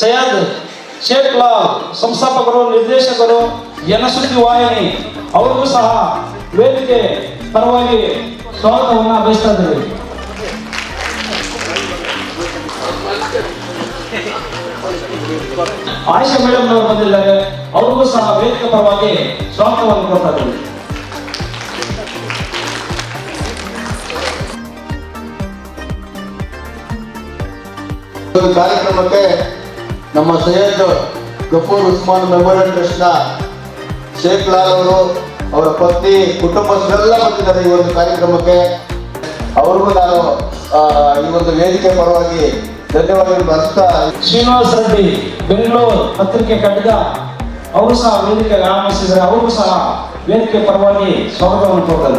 ಸೈಯದ್ ಶೇಖ್ ಲಾಲ್, ಸಂಸ್ಥಾಪಕರು, ನಿರ್ದೇಶಕರು ಜನಸುದ್ದಿ ವಾಹಿನಿ, ಅವರಿಗೂ ಸಹ ವೇದಿಕೆ ಪರವಾಗಿ ಸ್ವಾಗತವನ್ನು ಬಯಸ್ತಾ ಇದ್ದೇವೆ. ಆಯುಷಾ ಮೇಡಮ್ ಅವರು ಬಂದಿದ್ದಾರೆ, ಅವ್ರಿಗೂ ಸಹ ವೇದಿಕೆ ಪರವಾಗಿ ಸ್ವಾಗತವನ್ನು ಕೊಡ್ತಾ ಇದ್ದೇವೆ. ಕಾರ್ಯಕ್ರಮಕ್ಕೆ ನಮ್ಮ ಸೈಯದ್ ಗಫೂರ್ ಉಸ್ಮಾನ್ ಮೆಮೋರಿಯಲ್ ಟ್ರಸ್ಟ್ನ ಶೇಖ್ ಲಾಲ್ ಅವರು, ಅವರ ಪತ್ನಿ, ಕುಟುಂಬಸ್ಥರೆಲ್ಲ ಬಂದಿದ್ದಾರೆ ಈ ಒಂದು ಕಾರ್ಯಕ್ರಮಕ್ಕೆ. ಅವ್ರಿಗೂ ನಾನು ಈ ಒಂದು ವೇದಿಕೆ ಪರವಾಗಿ ಧನ್ಯವಾದಗಳು ಬರ್ತಾ ಶ್ರೀನಿವಾಸ ರೆಡ್ಡಿ, ಬೆಂಗಳೂರು ಪತ್ರಿಕೆ ಕಟ್ಟಿದ, ಅವರು ಸಹ ವೇದಿಕೆಗೆ ಆಗಮಿಸಿದರೆ ಅವರು ಸಹ ವೇದಿಕೆ ಪರವಾಗಿ ಸ್ವಾಗತವನ್ನು ಕೊಡ್ತಾ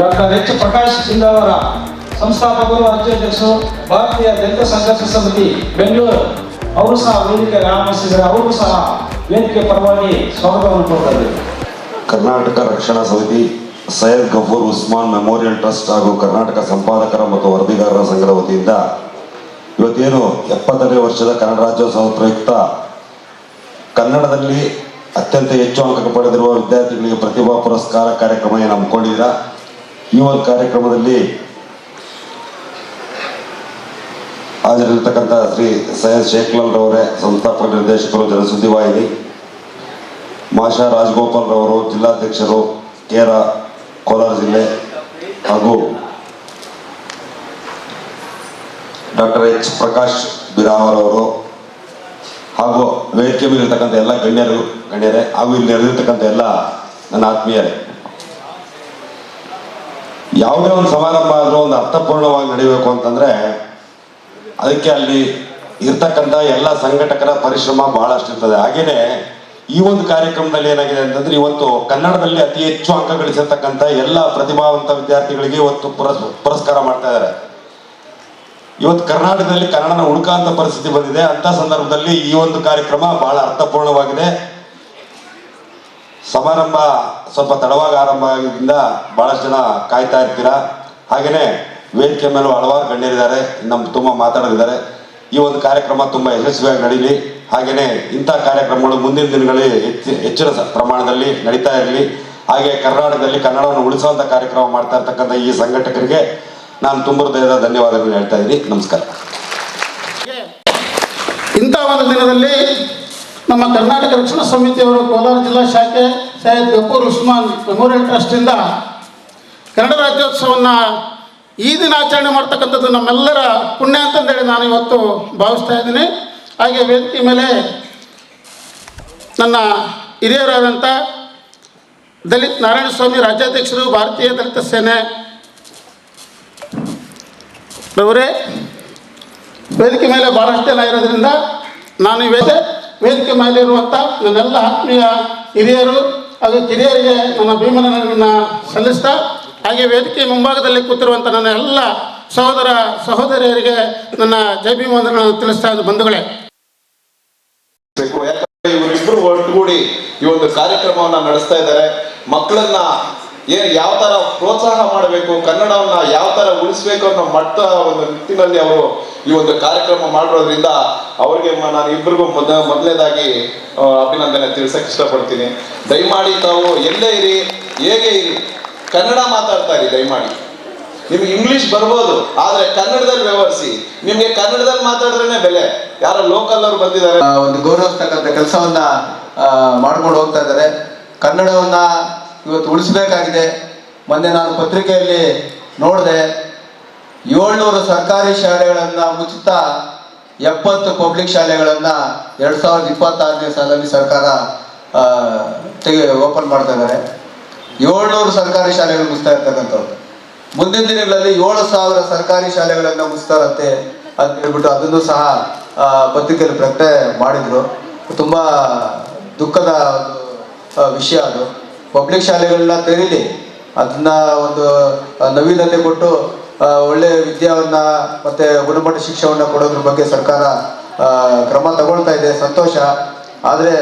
ಡಾಕ್ಟರ್ ಎಚ್ ಪ್ರಕಾಶ್ ಸಿಂಗ್ ಅವರ ಸಂಸ್ಥಾಪಕರು ರಾಜ್ಯಾಧ್ಯಕ್ಷರು ಭಾರತೀಯ ದಲಿತ ಸಂಘರ್ಷ ಸಮಿತಿ, ಬೆಂಗಳೂರು. ಅವರು ಸಹ ವೇದಿಕೆ ಆಗಮಿಸಿದರೆ ಅವರು ಸಹ ವೇದಿಕೆ ಪರವಾಗಿ ಸ್ವಾಗತವನ್ನು ಕೊಡ್ತಾರೆ ಕರ್ನಾಟಕ ರಕ್ಷಣಾ ಸಮಿತಿ, ಸೈಯದ್ ಗಫೂರ್ ಉಸ್ಮಾನ್ ಮೆಮೋರಿಯಲ್ ಟ್ರಸ್ಟ್ ಹಾಗೂ ಕರ್ನಾಟಕ ಸಂಪಾದಕರ ಮತ್ತು ವರದಿಗಾರರ ಸಂಘದ ವತಿಯಿಂದ ಇವತ್ತೇನು ಎಪ್ಪತ್ತನೇ ವರ್ಷದ ಕನ್ನಡ ರಾಜ್ಯೋತ್ಸವ ಪ್ರಯುಕ್ತ ಕನ್ನಡದಲ್ಲಿ ಅತ್ಯಂತ ಹೆಚ್ಚು ಅಂಕ ಪಡೆದಿರುವ ವಿದ್ಯಾರ್ಥಿಗಳಿಗೆ ಪ್ರತಿಭಾ ಪುರಸ್ಕಾರ ಕಾರ್ಯಕ್ರಮ ಏನು ಹಮ್ಮಿಕೊಂಡಿದ್ದೀರಾ ಈ ಒಂದು ಕಾರ್ಯಕ್ರಮದಲ್ಲಿ ಹಾಜರಿರ್ತಕ್ಕಂಥ ಶ್ರೀ ಸೈಯದ್ ಶೇಖ್ಲಾಲ್ ರವರೇ ಸಂಸ್ಥಾಪಕ ನಿರ್ದೇಶಕರು ಜನಸುದ್ದಿ ವಾಹಿನಿ ಮಾಷಾ ರಾಜಗೋಪಾಲ್ ರವರು, ಜಿಲ್ಲಾಧ್ಯಕ್ಷರು ಕೇರ, ಕೋಲಾರ ಜಿಲ್ಲೆ ಹಾಗೂ ಡಾಕ್ಟರ್ ಎಚ್ ಪ್ರಕಾಶ್ ಬಿರಾವರವರು ಹಾಗೂ ವೇದಿಕೆ ಮೇಲೆ ಇರ್ತಕ್ಕಂಥ ಎಲ್ಲ ಗಣ್ಯರು, ಗಣ್ಯರೇ ಹಾಗೂ ಇಲ್ಲಿ ನೆರೆದಿರ್ತಕ್ಕಂಥ ಎಲ್ಲ ನನ್ನ ಆತ್ಮೀಯರೇ. ಯಾವುದೇ ಒಂದು ಸಮಾರಂಭ ಆದರೂ ಒಂದು ಅರ್ಥಪೂರ್ಣವಾಗಿ ನಡೀಬೇಕು ಅಂತಂದ್ರೆ ಅದಕ್ಕೆ ಅಲ್ಲಿ ಇರ್ತಕ್ಕಂಥ ಎಲ್ಲ ಸಂಘಟಕರ ಪರಿಶ್ರಮ ಬಹಳಷ್ಟು ಇರ್ತದೆ. ಹಾಗೇನೆ ಈ ಒಂದು ಕಾರ್ಯಕ್ರಮದಲ್ಲಿ ಏನಾಗಿದೆ ಅಂತಂದ್ರೆ ಇವತ್ತು ಕನ್ನಡದಲ್ಲಿ ಅತಿ ಹೆಚ್ಚು ಅಂಕ ಗಳಿಸಿರ್ತಕ್ಕಂಥ ಎಲ್ಲ ಪ್ರತಿಭಾವಂತ ವಿದ್ಯಾರ್ಥಿಗಳಿಗೆ ಇವತ್ತು ಪುರಸ್, ಪುರಸ್ಕಾರ ಮಾಡ್ತಾ ಇದ್ದಾರೆ. ಇವತ್ತು ಕರ್ನಾಟಕದಲ್ಲಿ ಕನ್ನಡನ ಹುಡುಕಾಂತ ಪರಿಸ್ಥಿತಿ ಬಂದಿದೆ. ಅಂತ ಸಂದರ್ಭದಲ್ಲಿ ಈ ಒಂದು ಕಾರ್ಯಕ್ರಮ ಬಹಳ ಅರ್ಥಪೂರ್ಣವಾಗಿದೆ. ಸಮಾರಂಭ ಸ್ವಲ್ಪ ತಡವಾಗಿ ಆರಂಭ ಆಗಿದ್ದರಿಂದ ಭಾಳಷ್ಟು ಜನ ಕಾಯ್ತಾ ಇರ್ತೀರಾ? ಹಾಗೆಯೇ ವೇದಿಕೆ ಮೇಲೂ ಹಲವಾರು ಗಣ್ಯರಿದ್ದಾರೆ ನಮ್ಮ ತುಂಬ ಮಾತಾಡೋರಿದ್ದಾರೆ. ಈ ಒಂದು ಕಾರ್ಯಕ್ರಮ ತುಂಬ ಯಶಸ್ವಿಯಾಗಿ ನಡೀಲಿ. ಹಾಗೆಯೇ ಇಂಥ ಕಾರ್ಯಕ್ರಮಗಳು ಮುಂದಿನ ದಿನಗಳಲ್ಲಿ ಹೆಚ್ಚು, ಹೆಚ್ಚಿನ ಪ್ರಮಾಣದಲ್ಲಿ ನಡೀತಾ ಇರಲಿ. ಹಾಗೆ ಕರ್ನಾಟಕದಲ್ಲಿ ಕನ್ನಡವನ್ನು ಉಳಿಸುವಂಥ ಕಾರ್ಯಕ್ರಮ ಮಾಡ್ತಾ ಇರ್ತಕ್ಕಂಥ ಈ ಸಂಘಟಕರಿಗೆ ನಾನು ತುಂಬ ಹೃದಯದ ಧನ್ಯವಾದಗಳು ಹೇಳ್ತಾ ಇದ್ದೀನಿ. ನಮಸ್ಕಾರ. ಇಂಥ ಒಂದು ದಿನದಲ್ಲಿ ನಮ್ಮ ಕರ್ನಾಟಕ ರಕ್ಷಣಾ ಸಮಿತಿಯವರು ಕೋಲಾರ ಜಿಲ್ಲಾ ಶಾಖೆ ಸೈಯದ್ ಗಫೂರ್ ಉಸ್ಮಾನ್ ಮೆಮೋರಿಯಲ್ ಟ್ರಸ್ಟಿಂದ ಕನ್ನಡ ರಾಜ್ಯೋತ್ಸವವನ್ನು ಈ ದಿನ ಆಚರಣೆ ಮಾಡ್ತಕ್ಕಂಥದ್ದು ನಮ್ಮೆಲ್ಲರ ಪುಣ್ಯ ಅಂತಂದೇಳಿ ನಾನು ಇವತ್ತು ಭಾವಿಸ್ತಾ ಇದ್ದೀನಿ. ಹಾಗೆ ವೇದಿಕೆ ಮೇಲೆ ನನ್ನ ಹಿರಿಯರಾದಂಥ ದಲಿತ್ ನಾರಾಯಣಸ್ವಾಮಿ ರಾಜ್ಯಾಧ್ಯಕ್ಷರು, ಭಾರತೀಯ ದಲಿತ ಸೇನೆ ಅವರೇ ವೇದಿಕೆ ಮೇಲೆ ಭಾಳಷ್ಟು ಜನ ಇರೋದ್ರಿಂದ ನಾನು ಈ ವೇದಿಕೆ ವೇದಿಕೆ ಮೇಲೆ ಇರುವಂಥ ನನ್ನೆಲ್ಲ ಆತ್ಮೀಯ ಹಿರಿಯರು ಅದು ಕಿರಿಯರಿಗೆ ನನ್ನ ಭೀಮನ ಸಲ್ಲಿಸ್ತಾ ಹಾಗೆ ವೇದಿಕೆ ಮುಂಭಾಗದಲ್ಲಿ ಕೂತಿರುವಂತ ನನ್ನ ಎಲ್ಲ ಸಹೋದರ ಸಹೋದರಿಯರಿಗೆ ನನ್ನ ಜೈ ಭೀಮವಂದನೆಗಳನ್ನು ತಿಳಿಸ್ತಾ ಇದ್ದ ಬಂಧುಗಳೇ. ಇವರಿಬ್ಬರು ಒಟ್ಟುಗೂಡಿ ಈ ಒಂದು ಕಾರ್ಯಕ್ರಮವನ್ನ ನಡೆಸ್ತಾ ಇದ್ದಾರೆ. ಮಕ್ಕಳನ್ನ ಏನ್ ಯಾವ ತರ ಪ್ರೋತ್ಸಾಹ ಮಾಡಬೇಕು ಕನ್ನಡವನ್ನ ಯಾವ ತರ ಉಳಿಸ್ಬೇಕು ಅನ್ನೋ ಮಟ್ಟ ಒಂದು ನಿಟ್ಟಿನಲ್ಲಿ ಅವರು ಈ ಒಂದು ಕಾರ್ಯಕ್ರಮ ಮಾಡಿರೋದ್ರಿಂದ ಅವ್ರಿಗೆ ನಾನು ಇಬ್ಬರಿಗೂ ಮೊದ ಮೊದಲನೇದಾಗಿ ಆ, ಅಭಿನಂದನೆ ತಿಳ್ಸಕ್ ಇಷ್ಟಪಡ್ತೀನಿ. ದಯಮಾಡಿ ತಾವು ಎಲ್ಲೇ ಇರಿ ಹೇಗೆ ಇರಿ ಕನ್ನಡ ಮಾತಾಡ್ತಾ ಇರಿ ದಯಮಾಡಿ. ನಿಮ್ಗೆ ಇಂಗ್ಲಿಷ್ ಬರ್ಬೋದು ಆದ್ರೆ ಕನ್ನಡದಲ್ಲಿ ವ್ಯವಹರಿಸಿ. ನಿಮ್ಗೆ ಕನ್ನಡದಲ್ಲಿ ಮಾತಾಡಿದ್ರೇನೆ ಬೆಲೆ. ಯಾರೋ ಲೋಕಲ್ ಅವ್ರು ಬಂದಿದ್ದಾರೆ. ಒಂದು ಗೌರವಿಸ್ತಕ್ಕಂಥ ಕೆಲಸವನ್ನ ಮಾಡ್ಕೊಂಡು ಹೋಗ್ತಾ ಇದ್ದಾರೆ. ಕನ್ನಡವನ್ನ ಇವತ್ತು ಉಳಿಸಬೇಕಾಗಿದೆ. ಮೊನ್ನೆ ನಾನು ಪತ್ರಿಕೆಯಲ್ಲಿ ನೋಡಿದೆ, ಏಳ್ನೂರು ಸರ್ಕಾರಿ ಶಾಲೆಗಳನ್ನು ಮುಚ್ಚುತ್ತ ಎಪ್ಪತ್ತು ಪಬ್ಲಿಕ್ ಶಾಲೆಗಳನ್ನು ಎರಡು ಸಾವಿರದ ಇಪ್ಪತ್ತಾರನೇ ಸಾಲಲ್ಲಿ ಸರ್ಕಾರ ತೆಗೆ ಓಪನ್ ಮಾಡ್ತಾ ಇದ್ದಾರೆ. ಏಳ್ನೂರು ಸರ್ಕಾರಿ ಶಾಲೆಗಳು ಮುಗಿಸ್ತಾ ಇರ್ತಕ್ಕಂಥವ್ರು. ಮುಂದಿನ ದಿನಗಳಲ್ಲಿ ಏಳು ಸಾವಿರ ಸರ್ಕಾರಿ ಶಾಲೆಗಳನ್ನ ಮುಚ್ತಾರಂತೆ ಅಂತ ಹೇಳ್ಬಿಟ್ಟು ಅದನ್ನು ಸಹ ಪತ್ರಿಕೆಯಲ್ಲಿ ಪ್ರಕಟಣೆ ಮಾಡಿದ್ರು. ತುಂಬ ದುಃಖದ ವಿಷಯ ಅದು. ಪಬ್ಲಿಕ್ ಶಾಲೆಗಳನ್ನ ತೆರೀಲಿ. ಅದನ್ನ ಒಂದು ನವೀನತೆ ಕೊಟ್ಟು ಒಳ್ಳೆ ವಿದ್ಯಾವನ್ನ ಮತ್ತೆ ಗುಣಮಟ್ಟ ಶಿಕ್ಷಣವನ್ನ ಕೊಡೋದ್ರ ಬಗ್ಗೆ ಸರ್ಕಾರ ಕ್ರಮ ತಗೊಳ್ತಾ ಇದೆ. ಸಂತೋಷ. ಆದ್ರೆ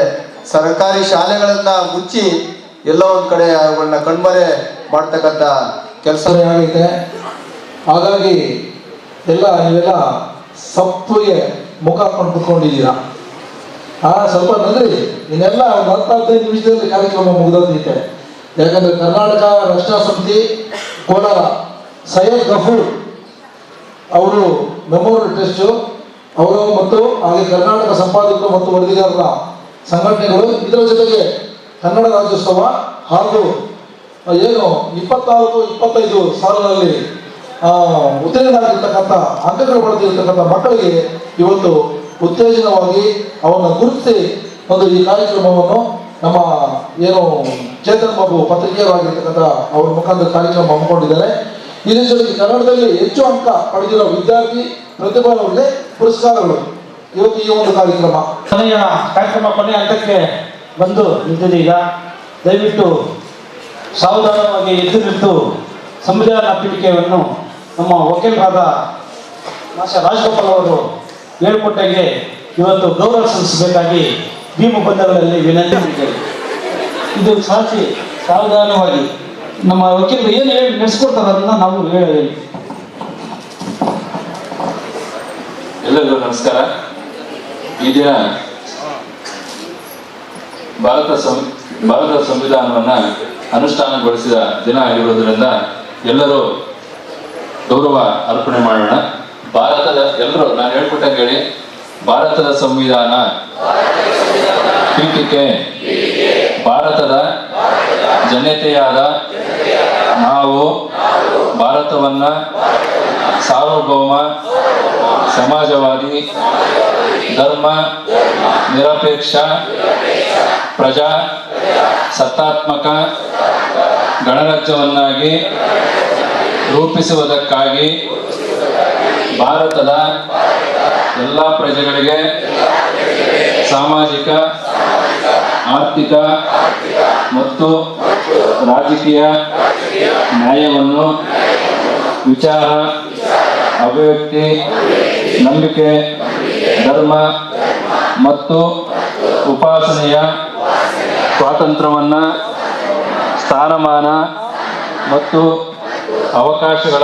ಸರ್ಕಾರಿ ಶಾಲೆಗಳನ್ನ ಮುಚ್ಚಿ ಎಲ್ಲ ಒಂದು ಕಡೆ ಅವುಗಳನ್ನ ಕಣ್ಮರೆ ಮಾಡ್ತಕ್ಕಂಥ ಕೆಲಸ. ಏನಾಗಿದೆ ಹಾಗಾಗಿ ಎಲ್ಲ ನೀವೆಲ್ಲ ಸಪ್ಪಿಗೆ ಮುಖ ಹಾಕೊಂಡು ಆ, ಸ್ವಲ್ಪ ನಂದ್ರಿ ಇನ್ನೆಲ್ಲ ಒಂದು ಹದಿನೈದು ನಿಮಿಷದಲ್ಲಿ ಕಾರ್ಯಕ್ರಮ ಮುಗಿದೋದೈತೆ ಯಾಕಂದ್ರೆ ಕರ್ನಾಟಕ ರಕ್ಷಣಾ ಸಮಿತಿ ಕೋಲಾರ ಸೈಯದ್ ಗಫೂರ್ ಅವರು ಮೆಮೋರಿಯಲ್ ಟ್ರಸ್ಟ್ ಅವರು ಮತ್ತು ಹಾಗೆ ಕರ್ನಾಟಕ ಸಂಪಾದಕರು ಮತ್ತು ವರದಿಗಾರರ ಸಂಘಟನೆಗಳು ಇದರ ಜೊತೆಗೆ ಕನ್ನಡ ರಾಜ್ಯೋತ್ಸವ ಹಾಗೂ ಏನು ಇಪ್ಪತ್ನಾಲ್ಕು ಇಪ್ಪತ್ತೈದು ಸಾಲಿನಲ್ಲಿ ಉತ್ತೀರ್ಣರಾಗಿರ್ತಕ್ಕಂಥ ಅಂಕಗಳು ಪಡೆದಿರ್ತಕ್ಕಂಥ ಮಕ್ಕಳಿಗೆ ಇವತ್ತು ಉತ್ತೇಜನವಾಗಿ ಅವನ್ನ ಗುರುತಿಸಿ ಒಂದು ಈ ಕಾರ್ಯಕ್ರಮವನ್ನು ನಮ್ಮ ಏನು ಚೇತನ್ ಬಾಬು ಪತ್ರಿಕೆಯರಾಗಿರ್ತಕ್ಕಂಥ ಅವರ ಮುಖಾಂತರ ಕಾರ್ಯಕ್ರಮ ಹಮ್ಮಿಕೊಂಡಿದ್ದಾರೆ. ಇದೇ ಜೊತೆಗೆ ಕನ್ನಡದಲ್ಲಿ ಹೆಚ್ಚು ಅಂಕ ಪಡೆದಿರೋ ವಿದ್ಯಾರ್ಥಿ ಪ್ರತಿಭಾವಂಗೆ ಪುರಸ್ಕಾರಗಳು. ಇವತ್ತು ಈ ಒಂದು ಕಾರ್ಯಕ್ರಮ. ಕೊನೆಯ ಕಾರ್ಯಕ್ರಮ, ಕೊನೆಯ ಹಂತಕ್ಕೆ ಬಂದು ನಿಂತಿದೆ ಈಗ. ದಯವಿಟ್ಟು ಸಾವಧಾನವಾಗಿ ಎದ್ದು ನಿಂತು ಸಂವಿಧಾನ ಪೀಠಿಕೆಯನ್ನು ನಮ್ಮ ವಕೀಲರಾದ ಮಾಸ್ಟರ್ ರಾಜಗೋಪಾಲ್ ಅವರು ಹೇಳಿಕೊಟ್ಟಾಗೆ ಇವತ್ತು ಗೌರವ ಸಲ್ಲಿಸಬೇಕಾಗಿ ಭೀಮ ಬಂಧಗಳಲ್ಲಿ ವಿನಂತಿ ಮಾಡಿದ್ದೇವೆ ಇದು ಸಾಕ್ಷಿ, ಸಾವಧಾನವಾಗಿ ನಮ್ಮ ವಕೀಲರು ಏನು ಹೇಳಿ ನಡೆಸ್ಕೊಡ್ತಾರೆ ಅದನ್ನ ನಾವು ಹೇಳಿ ಎಲ್ಲರಿಗೂ ನಮಸ್ಕಾರ. ಈ ದಿನ ಭಾರತ ಸಂ, ಭಾರತ ಸಂವಿಧಾನವನ್ನು ಅನುಷ್ಠಾನಗೊಳಿಸಿದ ದಿನ ಆಗಿರುವುದರಿಂದ ಎಲ್ಲರೂ ಗೌರವ ಅರ್ಪಣೆ ಮಾಡೋಣ. ಭಾರತದ ಎಲ್ಲರೂ, ನಾನು ಹೇಳ್ಕೊಟ್ಟಂಗೆ ಹೇಳಿ, ಭಾರತದ ಸಂವಿಧಾನ. ಪೀಠಿಕೆ ಭಾರತದ ಜನತೆಯಾದ ನಾವು ಭಾರತವನ್ನ ಸಾರ್ವಭೌಮ, ಸಮಾಜವಾದಿ, ಧರ್ಮ, ನಿರಪೇಕ್ಷ, ಪ್ರಜಾ, ಸತ್ತಾತ್ಮಕ ಗಣರಾಜ್ಯವನ್ನಾಗಿ ರೂಪಿಸುವುದಕ್ಕಾಗಿ ಭಾರತದ ಎಲ್ಲ ಪ್ರಜೆಗಳಿಗೆ ಸಾಮಾಜಿಕ, ಆರ್ಥಿಕ ಮತ್ತು ರಾಜಕೀಯ ನ್ಯಾಯವನ್ನು ವಿಚಾರ, ಅಭಿವ್ಯಕ್ತಿ, ನಂಬಿಕೆ, ಧರ್ಮ ಮತ್ತು ಉಪಾಸನೆಯ ಸ್ವಾತಂತ್ರ್ಯವನ್ನು ಸ್ಥಾನಮಾನ ಮತ್ತು ಅವಕಾಶಗಳ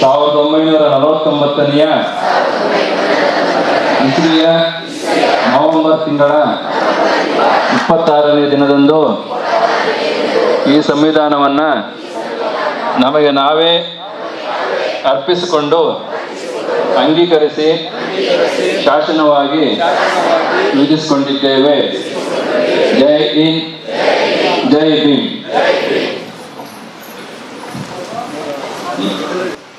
ಸಾವಿರದ ಒಂಬೈನೂರ ನಲವತ್ತೊಂಬತ್ತನೆಯ ಇಸ್ರಿಯ ನವೆಂಬರ್ ತಿಂಗಳ ಇಪ್ಪತ್ತಾರನೇ ದಿನದಂದು ಈ ಸಂವಿಧಾನವನ್ನ ನಮಗೆ ನಾವೇ ಅರ್ಪಿಸಿಕೊಂಡು ಅಂಗೀಕರಿಸಿ ಶಾಸನವಾಗಿ ವಿಧಿಸಿಕೊಂಡಿದ್ದೇವೆ. ಜೈ ಹಿಂದ್, ಜೈ ಭೀಮ್.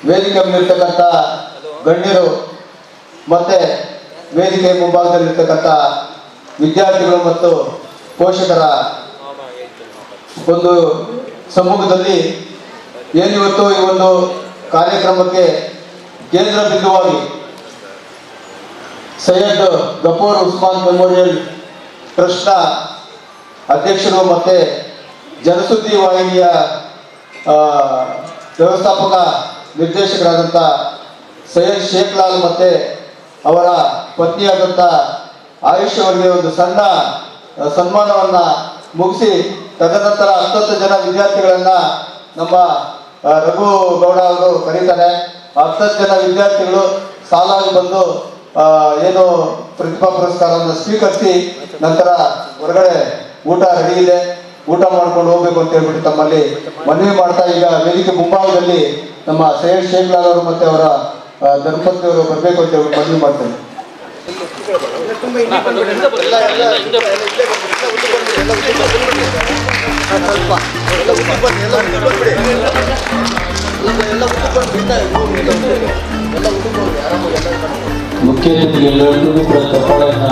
ವೇದಿಕೆ ಮೇಲಿರ್ತಕ್ಕಂಥ ಗಣ್ಯರು ಮತ್ತೆ ವೇದಿಕೆ ಮುಂಭಾಗದಲ್ಲಿರ್ತಕ್ಕಂಥ ವಿದ್ಯಾರ್ಥಿಗಳು ಮತ್ತು ಪೋಷಕರ ಒಂದು ಸಮ್ಮುಖದಲ್ಲಿ ಏನಿವತ್ತು ಈ ಒಂದು ಕಾರ್ಯಕ್ರಮಕ್ಕೆ ಕೇಂದ್ರ ಬಿಂದುವಾಗಿ ಸೈಯದ್ ಗಫೂರ್ ಉಸ್ಮಾನ್ ಮೆಮೋರಿಯಲ್ ಟ್ರಸ್ಟ್ನ ಅಧ್ಯಕ್ಷರು ಮತ್ತು ಜನಸುದ್ದಿ ವಾಹಿನಿಯ ವ್ಯವಸ್ಥಾಪಕ ನಿರ್ದೇಶಕರಾದಂಥ ಸೈಯದ್ ಶೇಖ್ ಲಾಲ್ ಮತ್ತು ಅವರ ಪತ್ನಿಯಾದಂಥ ಆಯುಷ್ ಅವರಿಗೆ ಒಂದು ಸಣ್ಣ ಸನ್ಮಾನವನ್ನು ಮುಗಿಸಿ, ತದನಂತರ ಹತ್ತತ್ತು ಜನ ವಿದ್ಯಾರ್ಥಿಗಳನ್ನು ನಮ್ಮ ರಘು ಗೌಡ ಅವರು ಕರೀತಾರೆ. ಹತ್ತತ್ತು ಜನ ವಿದ್ಯಾರ್ಥಿಗಳು ಸಾಲಾಗಿ ಬಂದು ಏನು ಪ್ರತಿಭಾ ಪುರಸ್ಕಾರವನ್ನು ಸ್ವೀಕರಿಸಿ ನಂತರ ಹೊರಗಡೆ ಊಟ ರೆಡಿ ಇದೆ. ಊಟ ಮಾಡ್ಕೊಂಡು ಹೋಗ್ಬೇಕು ಅಂತ ಹೇಳ್ಬಿಟ್ಟು ತಮ್ಮಲ್ಲಿ ಮನವಿ ಮಾಡ್ತಾ ಈಗ ವೇದಿಕೆ ಮುಂಭಾಗದಲ್ಲಿ ನಮ್ಮ ಸೈಯದ್ ಶೇಖ್ ಲಾಲ್ ಅವರು ಮತ್ತೆ ಅವರ ಧರ್ಮಪತ್ನಿ ಅವರು ಬರಬೇಕು ಅಂತ ಹೇಳಿ ಮನವಿ ಮಾಡ್ತೇನೆ ಮುಖ್ಯ ಅತಿಥಿಗೆ ಎಲ್ಲರಿಗೂ ಕೂಡ ಚಪ್ಪಾಳೆಯನ್ನ